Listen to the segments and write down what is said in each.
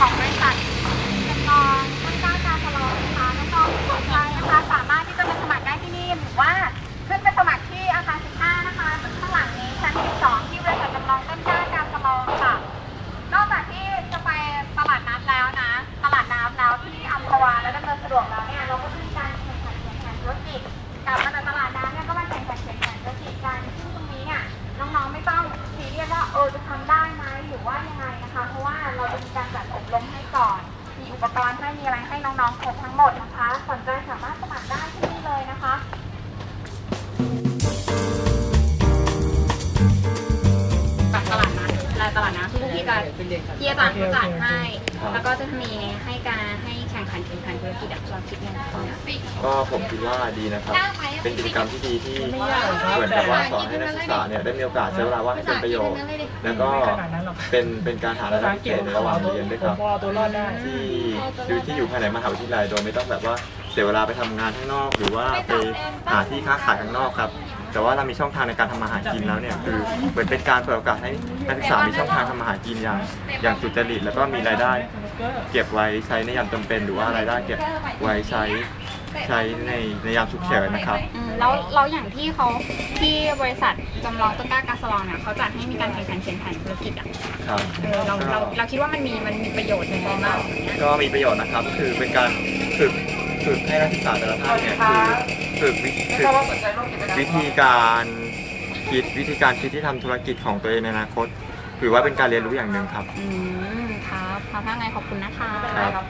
ของบริษัทจำลองต้นกล้าการสลองนะคะน้องๆทุกท่านนะคะ สามารถที่จะมาสมัครได้ที่นี่หรือว่าขึ้นไปสมัครที่อาคาร 15 นะคะซึ่งข้างหลังนี้ชั้น 12 ที่บริษัทกำลังต้นกล้าการสลองค่ะ นอกจากที่จะไปตลาดน้ำแล้วนะ ตลาดน้ำแล้วที่อัมพวาและดำเนินสะดวกแล้วเนี่ยเราก็มีการแข่งขันแข่งขันรกิจกลับมาจาตลาดน้ำเนี่ยก็มาแข่งขันแข่งขันรกิจกันซึ่งตรงนี้เนี่ยน้องๆไม่ต้องซีเรียสว่าเออจะทำได้ไหมหรือว่ายังไงนะคะ เพราะว่าเราจะมีการจัด รมให้ก่อน มีอุปกรณ์ให้มีอะไรให้น้องๆครบทั้งหมดนะคะ สนใจสามารถสมัครได้ที่นี่เลยนะคะกับตลาดนัดรายตลาดนัดที่พี่จะที่อาจารย์เขาจัดให้ แล้วก็จะมีให้การให้แข่งขันแข่งขันธุรกิจอะเราคิดยังไงบ้างอะก็ผมคิดว่าดีนะครับ เป็นกิจกรรมที่ดีที่เหมือนกับว่าสอนให้นักศึกษาเนี่ยได้มีโอกาสใช้เวลาว่างให้เป็นประโยชน์ แล้วก็เป็นเป็นการหารายได้พิเศษในระหว่างเรียนด้วยครับที่อยู่ที่อยู่ภายในมหาวิทยาลัยโดยไม่ต้องแบบว่าเสียเวลาไปทำงานข้างนอก หรือว่าไปหาที่ค้าขายข้างนอกครับแต่ว่าเรามีช่องทางในการทำมาหากินแล้วเนี่ยคือเหมือนเป็นการเปิดโอกาสให้นักศึกษามีช่องทางทำมาหากินอย่างอย่างสุจริตแล้วก็มีรายได้ เก็บไว้ใช้ในยามจำเป็นหรือว่ารายได้เก็บไว้ใช้ ใช้ในในยามฉุกเฉินนะครับ อืมแล้วเราอย่างที่เขาที่บริษัทจำลองต้นกล้ากาสลองเนี่ยเขาจัดให้มีการแข่งขันแข่งขันธุรกิจอะครับ เออเราเราเราคิดว่ามันมีมันมีประโยชน์ยังไงบ้างอย่างเงี้ย ก็มีประโยชน์นะครับ คือเป็นการฝึกฝึกให้นักศึกษาแต่ละท่านเนี่ยคือฝึกวิฝึกวิธีการคิดวิธีการคิดที่ทำธุรกิจของตัวเองในอนาคตถือว่าเป็นการเรียนรู้อย่างหนึ่งครับ อืมครับครับถ้าไงขอบคุณนะคะ ครับ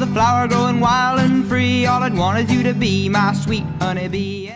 was a flower growing wild and free, all I'd want is you to be my sweet honeybee.